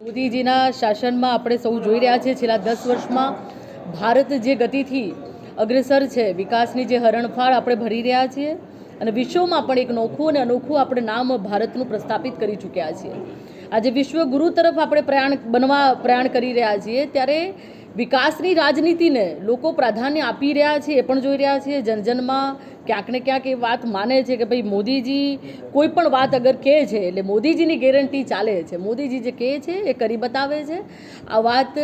મોદીજીના શાસનમાં આપણે સૌ જોઈ રહ્યા છીએ. છેલ્લા દસ વર્ષમાં ભારત જે ગતિથી અગ્રેસર છે, વિકાસની જે હરણફાળ આપણે ભરી રહ્યા છીએ અને વિશ્વમાં પણ એક નોખું અને અનોખું આપણે નામ ભારતનું પ્રસ્થાપિત કરી ચૂક્યા છીએ. આજે વિશ્વ ગુરુ તરફ આપણે પ્રયાણ બનવા પ્રયાણ કરી રહ્યા છીએ, ત્યારે વિકાસની રાજનીતિને લોકો પ્રાધાન્ય આપી રહ્યા છે, એ પણ જોઈ રહ્યા છે. જનજનમાં ક્યાંક ને ક્યાંક એ વાત માને છે કે ભાઈ મોદીજી કોઈ પણ વાત અગર કહે છે, એટલે મોદીજીની ગેરંટી ચાલે છે. મોદીજી જે કહે છે, એ કરી બતાવે છે. આ વાત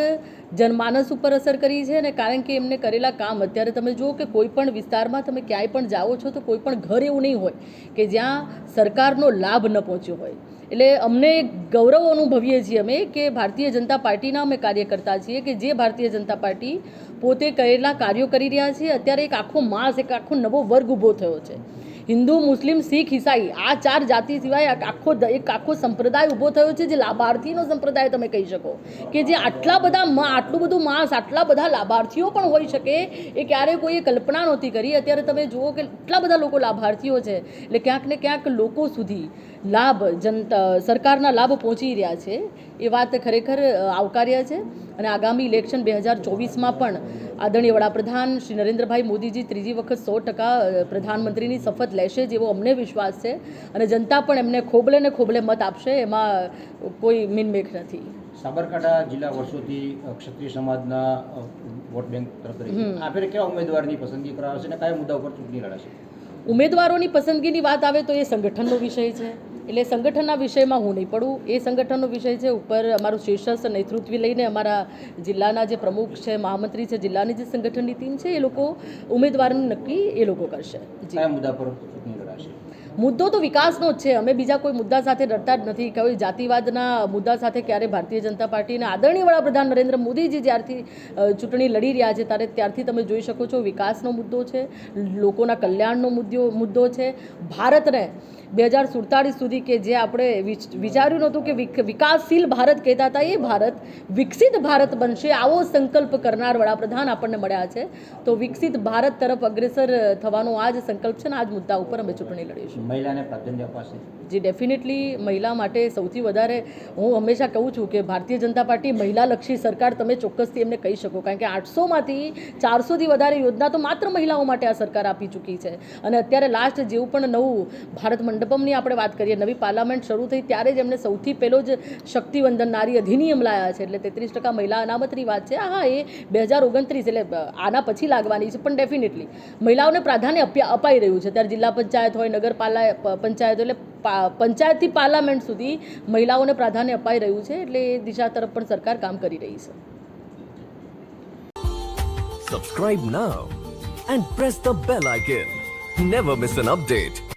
જનમાનસ ઉપર અસર કરી છે અને કારણ કે એમને કરેલા કામ, અત્યારે તમે જુઓ કે કોઈ પણ વિસ્તારમાં તમે ક્યાંય પણ જાઓ છો તો કોઈ પણ ઘર એવું નહીં હોય કે જ્યાં સરકારનો લાભ ન પહોંચ્યો હોય. એટલે અમને ગૌરવ અનુભવીએ છીએ અમે કે ભારતીય જનતા પાર્ટીના અમે કાર્યકર્તા છીએ કે જે ભારતીય જનતા પાર્ટી પોતે કરેલા કાર્યો કરી રહ્યા છે. અત્યારે એક આખો માસ, એક આખો નવો વર્ગ ઊભો થયો છે. હિન્દુ, મુસ્લિમ, શીખ, ઈસાઈ, આ ચાર જાતિ સિવાય આખો એક આખો સંપ્રદાય ઊભો થયો છે જે લાભાર્થીનો સંપ્રદાય તમે કહી શકો. કે જે આટલા બધા આટલું બધું માસ, આટલા બધા લાભાર્થીઓ પણ હોઈ શકે એ ક્યારેય કોઈએ કલ્પના નહોતી કરી. અત્યારે તમે જુઓ કે એટલા બધા લોકો લાભાર્થીઓ છે. એટલે ક્યાંક ને ક્યાંક લોકો સુધી લાભ જનતા સરકારના લાભ પહોંચી રહ્યા છે. એ વાત ખરેખર આવકાર્ય છે. અને આગામી ઇલેક્શન બે હજાર ચોવીસમાં પણ આદરણીય વડાપ્રધાન શ્રી નરેન્દ્રભાઈ મોદીજી ત્રીજી વખત સો ટકા પ્રધાનમંત્રીની શપથ લેશે જેવો અમને વિશ્વાસ છે અને જનતા પણ એમને ખોબલે ને ખોબલે મત આપશે એમાં કોઈ મીનમેખ નથી. સાબરકાંઠા જિલ્લા વર્ષોથી ક્ષત્રિય સમાજના વોટ બેંક તરફ આ ફેર કેવા ઉમેદવારની પસંદગી કરાવશે અને કયા મુદ્દા ઉપર ચૂંટણી લડાશે ઉમેદવારોની પસંદગીની વાત આવે તો એ સંગઠનનો વિષય છે. એટલે સંગઠનના વિષયમાં હું નહીં પડું. એ સંગઠનનો વિષય છે. ઉપર અમારું શીર્ષસ્થ નેતૃત્વ લઈને અમારા જિલ્લાના જે પ્રમુખ છે, મહામંત્રી છે, જિલ્લાની જે સંગઠનની ટીમ છે, એ લોકો ઉમેદવારનું નક્કી એ લોકો કરશે. મુદ્દા પર લડાશે મુદ્દો તો વિકાસનો જ છે. અમે બીજા કોઈ મુદ્દા સાથે ડરતા જ નથી. કોઈ જાતિવાદના મુદ્દા સાથે ક્યારે ભારતીય જનતા પાર્ટીના આદરણીય વડાપ્રધાન નરેન્દ્ર મોદીજી જ્યારથી ચૂંટણી લડી રહ્યા છે, ત્યારે ત્યારથી તમે જોઈ શકો છો વિકાસનો મુદ્દો છે, લોકોના કલ્યાણનો મુદ્દો મુદ્દો છે. ભારતને બે હજાર સુડતાળીસ સુધી કે જે આપણે વિચાર્યું નહોતું કે વિક- વિકાસશીલ ભારત કહેતા હતા, એ ભારત વિકસિત ભારત બનશે. આવો સંકલ્પ કરનાર વડાપ્રધાન આપણને મળ્યા છે. તો વિકસિત ભારત તરફ અગ્રેસર થવાનો આ જ સંકલ્પ છે ને આ જ મુદ્દા ઉપર અમે ચૂંટણી લડીશું મહિલાને પ્રાધાન્ય અપાશે. જી ડેફિનેટલી મહિલા માટે સૌથી વધારે હું હંમેશા કહું છું કે ભારતીય જનતા પાર્ટી મહિલાલક્ષી સરકાર તમે ચોક્કસથી એમને કહી શકો. કારણ કે આઠસોમાંથી ચારસોથી વધારે યોજના તો માત્ર મહિલાઓ માટે આ સરકાર આપી ચૂકી છે. અને અત્યારે લાસ્ટ જેવું પણ નવું ભારત મંડપમની આપણે વાત કરીએ નવી પાર્લામેન્ટ શરૂ થઈ ત્યારે જ એમને સૌથી પહેલો જ શક્તિવંદન નારી અધિનિયમ લાયા છે. એટલે તેત્રીસ ટકા મહિલા અનામતની વાત છે. હા એ બે હજાર ઓગણત્રીસ એટલે આના પછી લાગવાની છે પણ ડેફિનેટલી મહિલાઓને પ્રાધાન્ય અપાઈ રહ્યું છે. ત્યારે જિલ્લા પંચાયત હોય, નગરપાલા પંચાયત એટલે પંચાયતથી પાર્લામેન્ટ સુધી મહિલાઓને પ્રાધાન્ય અપાઈ રહ્યું છે, એટલે એ દિશા તરફ પણ સરકાર કામ કરી રહી છે subscribe now and press the bell icon never miss an update.